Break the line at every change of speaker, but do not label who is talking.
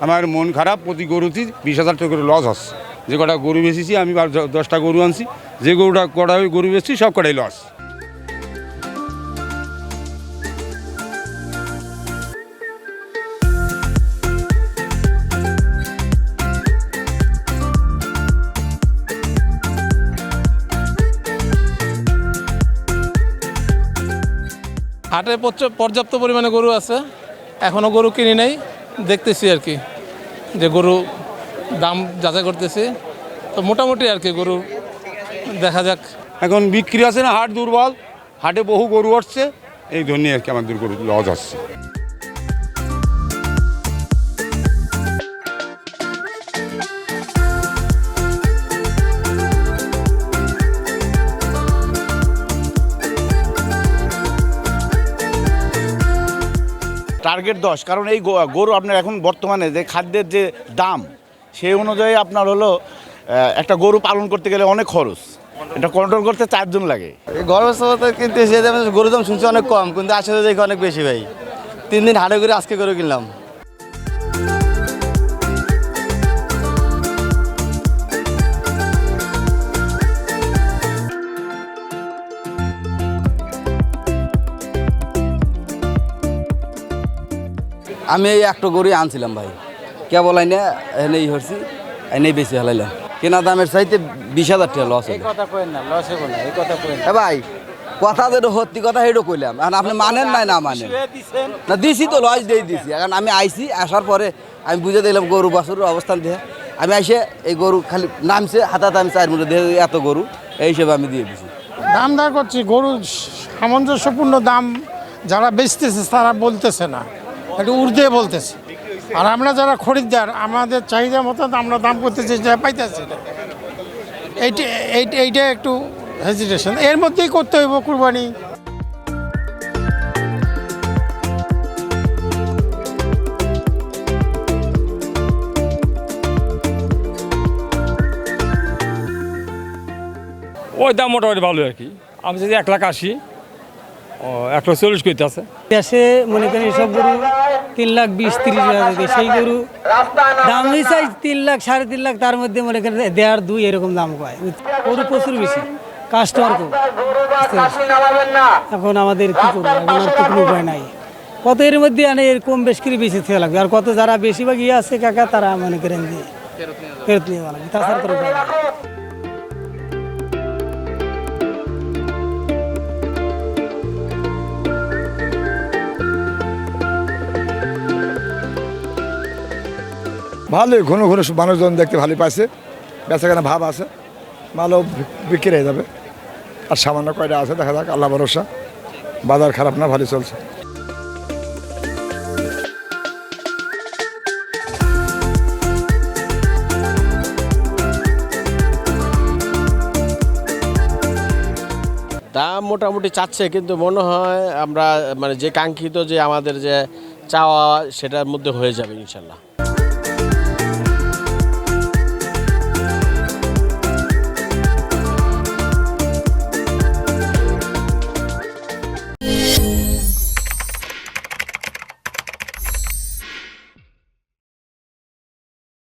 আমার মন খারাপ, প্রতি গরুতে বিশ হাজার টাকা করে লস হচ্ছে যে কটা গরু বেচেছি, আমি দশটা গরু আনছি। যে গরুটা কটা গরু বেচছি, সব কটাই লস
হাটে পর্য- পর্যাপ্ত পরিমাণে গরু আছে। এখনও গরু কিনি নাই। দেখতেছি আর কি, যে গরু দাম যাচাই করতেছে। তো মোটামুটি আর কি গরু দেখা যাক।
এখন বিক্রি আছে না, হাট দুর্বল, হাটে বহু গরু আসছে, এই ধরনের আর কি আমাদের গরু লস হচ্ছে
টার্গেট দশ। কারণ এই গরু আপনার এখন বর্তমানে যে খাদ্যের যে দাম সেই অনুযায়ী আপনার হলো একটা গরু পালন করতে গেলে অনেক খরচ। এটা কন্ট্রোল করতে চারজন লাগে।
গরম কিন্তু সে গরুর দাম শুনছি অনেক কম, কিন্তু আসলে দেখি অনেক বেশি ভাই। তিন দিন হাটে করে আজকে করে কিনলাম। আমি এই একটা গরুই আনছিলাম ভাই। কেবল আইনে এনেই হরছি এনেই বেশি হালাইলাম। কেনা দামের চাইতে বিশ হাজার টাকা লস হলো
কথা না লস না এই কথা
ভাই কথা যেটা সত্যি কথা সেটা কইলাম। এখন আপনি মানেন নাই না মানেন। না দিছি তো লস দিয়ে দিছি। এখন আমি আইছি আসার পরে আমি বুঝে দিলাম গরু বাছুরের অবস্থান দিয়ে। আমি আইসে এই গরু খালি নামছে হাতাতে আমি চার মিনিট দিয়ে এত গরু এই হিসেবে আমি দিয়ে দিছি।
দাম দর করছি গরু সামঞ্জস্যপূর্ণ দাম যারা বেচতেছে তারা বলতেছে না। একটু উর্দে বলতেছে। আর আমরা যারা খরিদ্দার, আমাদের চাহিদা মতো আমরা দাম করতেছি, যা পাইতেছি। না এইটা এইটা একটু হেজিটেশন এর মধ্যেই করতে হইব কুরবানি।
ওই দাম মোটামুটি ভালো আর কি। আমি যদি এক লাখ আশি ও এক চল্লিশ করতে আছে?
দেশে মনে করেন এসব গরু তিন লাখ বিশ, তিরিশ হাজার সেই গরু দামই চাই তিন লাখ, সাড়ে তিন লাখ, তার মধ্যে মনে করেন দেড়, দুই এরকম দাম কয়। গরু প্রচুর বেশি কাস্টমার কম এখন আমাদের কি করব, এখন আর কোনো উপায় নাই। কত এর মধ্যে এর কম বেশ করে বেশি থেকে লাগবে। আর কত যারা বেশিরভাগ ইয়ে আছে, কাকা, তারা মনে করেন যে ফেরত নিয়ে লাগবে। তাছাড়া তো
ভালোই, ঘন ঘন মানুষজন দেখতে ভালোই পাইছে। বেচাকেনা ভাব আছে। ভালো বিক্রি হয়ে যাবে। আর সামান্য কয়টা আছে, দেখা যাক, আল্লাহ ভরসা। বাজার খারাপ না ভালো চলছে।
দাম মোটামুটি চাচ্ছে, কিন্তু মনে হয় আমরা মানে যে কাঙ্ক্ষিত যে আমাদের যে চাওয়া, সেটার মধ্যে হয়ে যাবে, ইনশাল্লাহ।